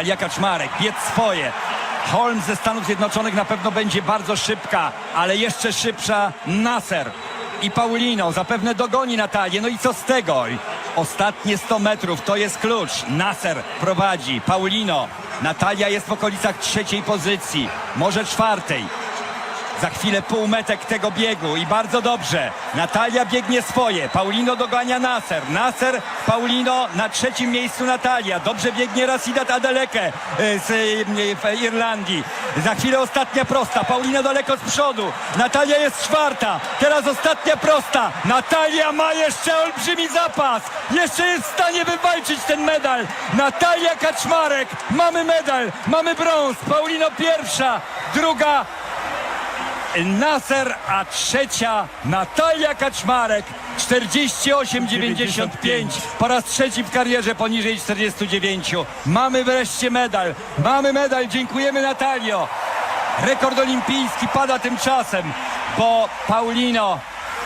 Natalia Kaczmarek, biec swoje. Holmes ze Stanów Zjednoczonych na pewno będzie bardzo szybka, ale jeszcze szybsza Nasser. I Paulino zapewne dogoni Natalię. No i co z tego? Ostatnie 100 metrów to jest klucz. Nasser prowadzi, Paulino. Natalia jest w okolicach trzeciej pozycji, może czwartej. Za chwilę półmetek tego biegu i bardzo dobrze. Natalia biegnie swoje. Paulino dogania Nasser. Nasser, Paulino na trzecim miejscu Natalia. Dobrze biegnie Rasidat Adeleke e, z w Irlandii. Za chwilę ostatnia prosta. Paulino daleko z przodu. Natalia jest czwarta. Teraz ostatnia prosta. Natalia ma jeszcze olbrzymi zapas. Jeszcze jest w stanie wywalczyć ten medal. Natalia Kaczmarek. Mamy medal. Mamy brąz. Paulino pierwsza. Druga Nasser, a trzecia Natalia Kaczmarek 48,95 po raz trzeci w karierze poniżej 49 mamy wreszcie medal. Mamy medal, dziękujemy Natalio. Rekord olimpijski pada tymczasem bo Paulino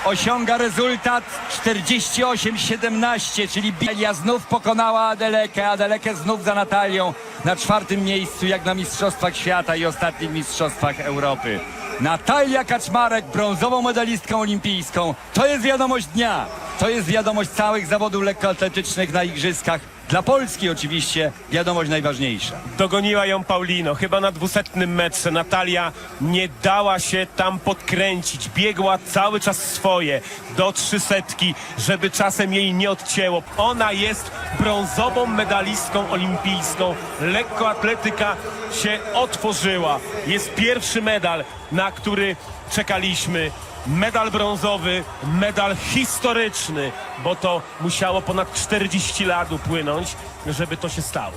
osiąga rezultat 48,17 czyli Bilia znów pokonała Adelekę. Adelekę znów za Natalią na czwartym miejscu jak na Mistrzostwach Świata i ostatnich Mistrzostwach Europy Natalia Kaczmarek, brązową medalistką olimpijską. To jest wiadomość dnia. To jest wiadomość całych zawodów lekkoatletycznych na igrzyskach. Dla Polski oczywiście wiadomość najważniejsza. Dogoniła ją Paulino, chyba na dwusetnym metrze. Natalia nie dała się tam podkręcić. Biegła cały czas swoje do trzysetki, żeby czasem jej nie odcięło. Ona jest brązową medalistką olimpijską. Lekkoatletyka się otworzyła. Jest pierwszy medal, na który czekaliśmy. Medal brązowy, medal historyczny, bo to musiało ponad 40 lat upłynąć, żeby to się stało.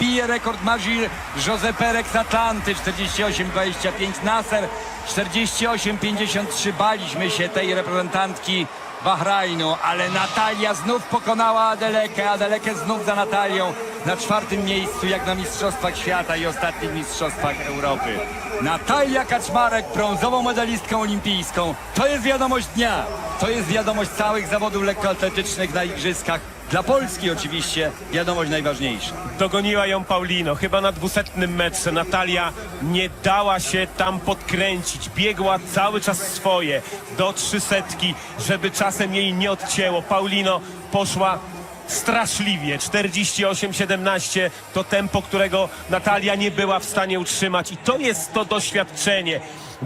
Bije rekord Magir Jose Perek z Atlanty 48-25 Nasser 48-53 baliśmy się tej reprezentantki Bahrajnu, ale Natalia znów pokonała Adelekę, Adelekę znów za Natalią na czwartym miejscu jak na Mistrzostwach Świata i ostatnich Mistrzostwach Europy. Natalia Kaczmarek, brązową medalistką olimpijską. To jest wiadomość dnia. To jest wiadomość całych zawodów lekkoatletycznych na igrzyskach. Dla Polski oczywiście wiadomość najważniejsza. Dogoniła ją Paulino, chyba na dwusetnym metrze. Natalia nie dała się tam podkręcić. Biegła cały czas swoje do trzysetki, żeby czasem jej nie odcięło. Paulino poszła straszliwie. 48-17 to tempo, którego Natalia nie była w stanie utrzymać. I to jest to doświadczenie.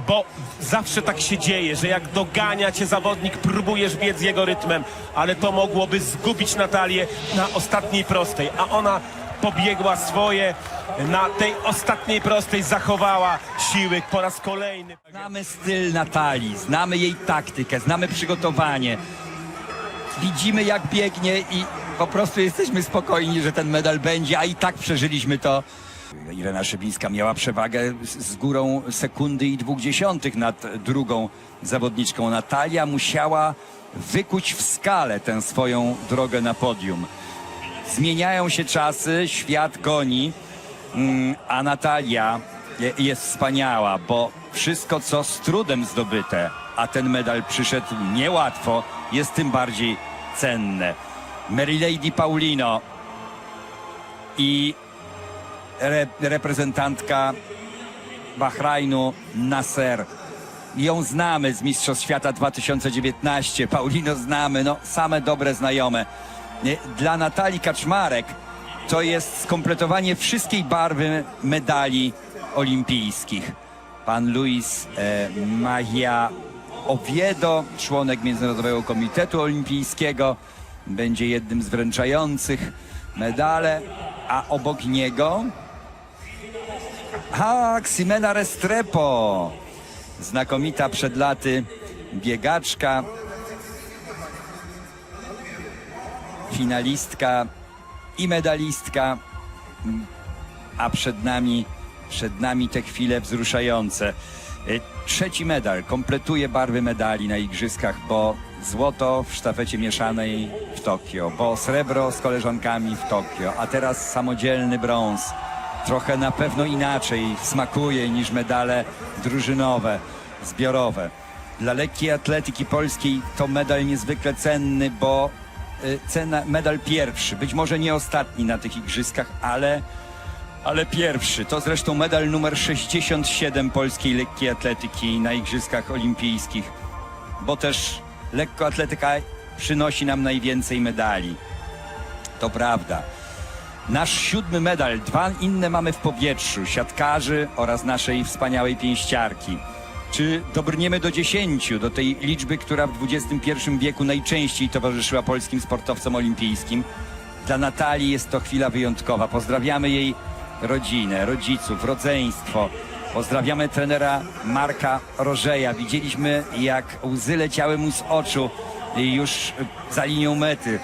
Bo zawsze tak się dzieje, że jak dogania cię zawodnik, próbujesz biec jego rytmem, ale to mogłoby zgubić Natalię na ostatniej prostej, a ona pobiegła swoje na tej ostatniej prostej, zachowała siły po raz kolejny. Znamy styl Natalii, znamy jej taktykę, znamy przygotowanie. Widzimy jak biegnie i po prostu jesteśmy spokojni, że ten medal będzie, a i tak przeżyliśmy to. Irena Szybińska miała przewagę z górą sekundy i dwóch dziesiątych nad drugą zawodniczką. Natalia musiała wykuć w skale tę swoją drogę na podium. Zmieniają się czasy, świat goni, mm, a Natalia je- jest wspaniała, bo wszystko, co z trudem zdobyte, a ten medal przyszedł niełatwo, jest tym bardziej cenne. Mary Lady Paulino i re, reprezentantka Bahrajnu Nasser. Ją znamy z Mistrzostw Świata 2019. Paulino znamy, no same dobre znajome. Dla Natalii Kaczmarek to jest skompletowanie wszystkiej barwy medali olimpijskich. Pan Luis e, Mahia Oviedo, członek Międzynarodowego Komitetu Olimpijskiego, będzie jednym z wręczających medale, a obok niego a, Ximena Restrepo. Znakomita przed laty biegaczka. Finalistka i medalistka. A przed nami, przed nami te chwile wzruszające. Y, Trzeci medal kompletuje barwy medali na igrzyskach, bo złoto w sztafecie mieszanej w Tokio, bo srebro z koleżankami w Tokio, a teraz samodzielny brąz trochę na pewno inaczej smakuje niż medale drużynowe, zbiorowe. Dla lekkiej atletyki polskiej to medal niezwykle cenny, bo y, cena, medal pierwszy, być może nie ostatni na tych igrzyskach, ale, ale pierwszy. To zresztą medal numer 67 polskiej lekkiej atletyki na igrzyskach olimpijskich, bo też lekkoatletyka przynosi nam najwięcej medali. To prawda. Nasz siódmy medal, dwa inne mamy w powietrzu, siatkarzy oraz naszej wspaniałej pięściarki. Czy dobrniemy do dziesięciu, do tej liczby, która w XXI wieku najczęściej towarzyszyła polskim sportowcom olimpijskim? Dla Natalii jest to chwila wyjątkowa. Pozdrawiamy jej rodzinę, rodziców, rodzeństwo. Pozdrawiamy trenera Marka Rożeja. Widzieliśmy, jak łzy leciały mu z oczu już za linią mety,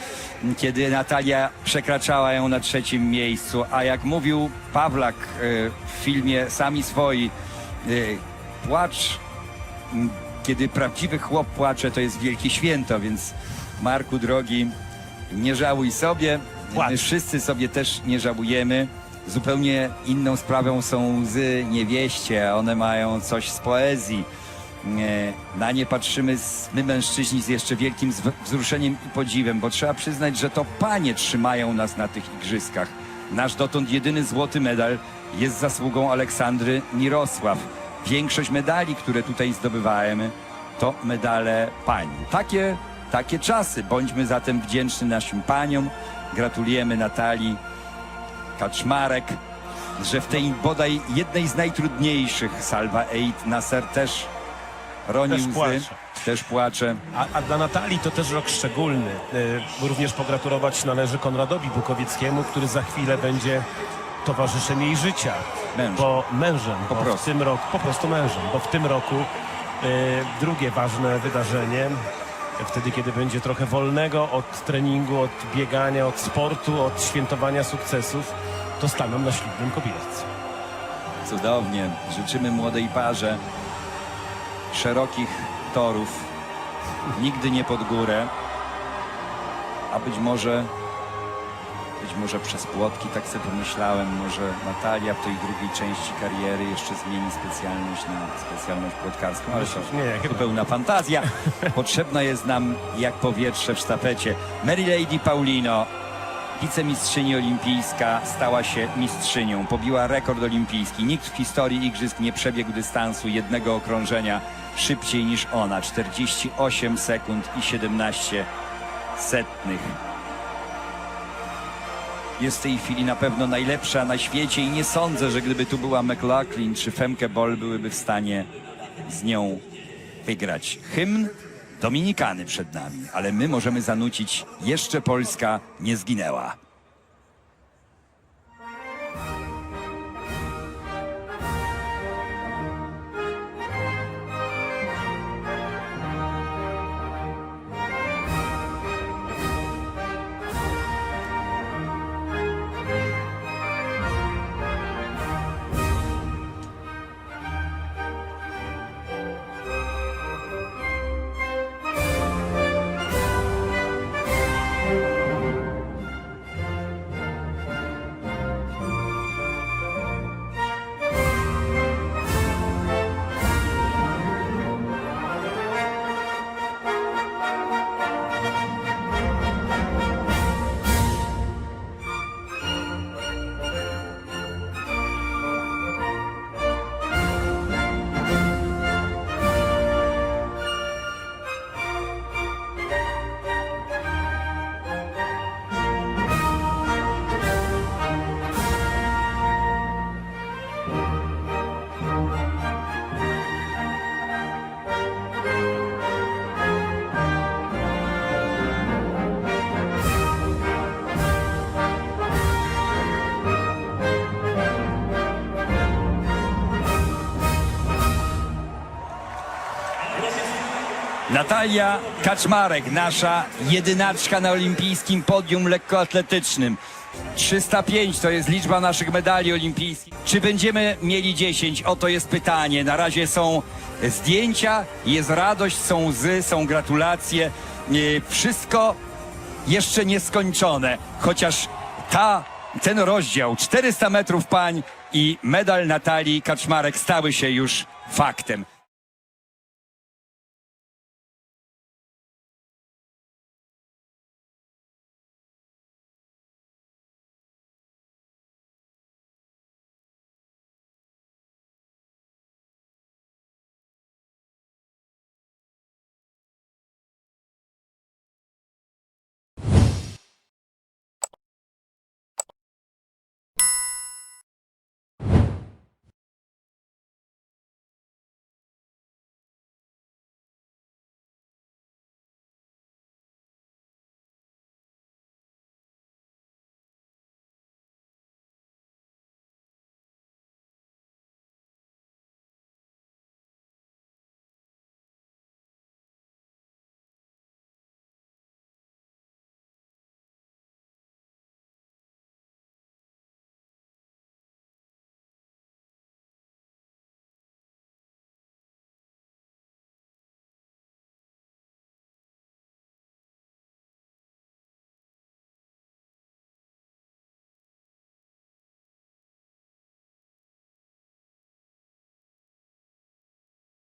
kiedy Natalia przekraczała ją na trzecim miejscu. A jak mówił Pawlak e, w filmie Sami Swoi, e, płacz, kiedy prawdziwy chłop płacze, to jest wielkie święto, więc Marku drogi, nie żałuj sobie. Płacz. My wszyscy sobie też nie żałujemy. Zupełnie inną sprawą są łzy niewieście, one mają coś z poezji. Nie, na nie patrzymy my mężczyźni z jeszcze wielkim wzruszeniem i podziwem, bo trzeba przyznać, że to panie trzymają nas na tych igrzyskach. Nasz dotąd jedyny złoty medal jest zasługą Aleksandry Mirosław. Większość medali, które tutaj zdobywamy, to medale pań. Takie, takie czasy. Bądźmy zatem wdzięczni naszym paniom. Gratulujemy Natalii Kaczmarek, że w tej bodaj jednej z najtrudniejszych Salva 8 Nasser też roni Też łzy, płacze. też płacze. A, a dla Natalii to też rok szczególny. Y, Również pogratulować należy Konradowi Bukowieckiemu, który za chwilę będzie towarzyszem jej życia. Mężem. Bo mężem. Po bo prostu. W tym roku, po prostu mężem. Bo w tym roku y, drugie ważne wydarzenie, wtedy kiedy będzie trochę wolnego od treningu, od biegania, od sportu, od świętowania sukcesów, to staną na ślubnym kobietce. Cudownie. Życzymy młodej parze szerokich torów, nigdy nie pod górę, a być może, być może przez płotki, tak sobie pomyślałem, może Natalia w tej drugiej części kariery jeszcze zmieni specjalność na specjalność płotkarską, ale to Myślisz? Nie, zupełna fantazja. Potrzebna jest nam jak powietrze w sztafecie. Mary Lady Paulino, Wicemistrzyni olimpijska stała się mistrzynią. Pobiła rekord olimpijski. Nikt w historii igrzysk nie przebiegł dystansu jednego okrążenia szybciej niż ona. 48 sekund i 17 setnych. Jest w tej chwili na pewno najlepsza na świecie i nie sądzę, że gdyby tu była McLaughlin czy Femke Boll byłyby w stanie z nią wygrać. Hymn Dominikany przed nami, ale my możemy zanucić Jeszcze Polska nie zginęła. Natalia Kaczmarek, nasza jedynaczka na olimpijskim podium lekkoatletycznym. 305 to jest liczba naszych medali olimpijskich. Czy będziemy mieli 10? Oto jest pytanie. Na razie są zdjęcia, jest radość, są łzy, są gratulacje. Nie, Wszystko jeszcze nieskończone, chociaż ta, ten rozdział 400 metrów pań i medal Natalii Kaczmarek stały się już faktem.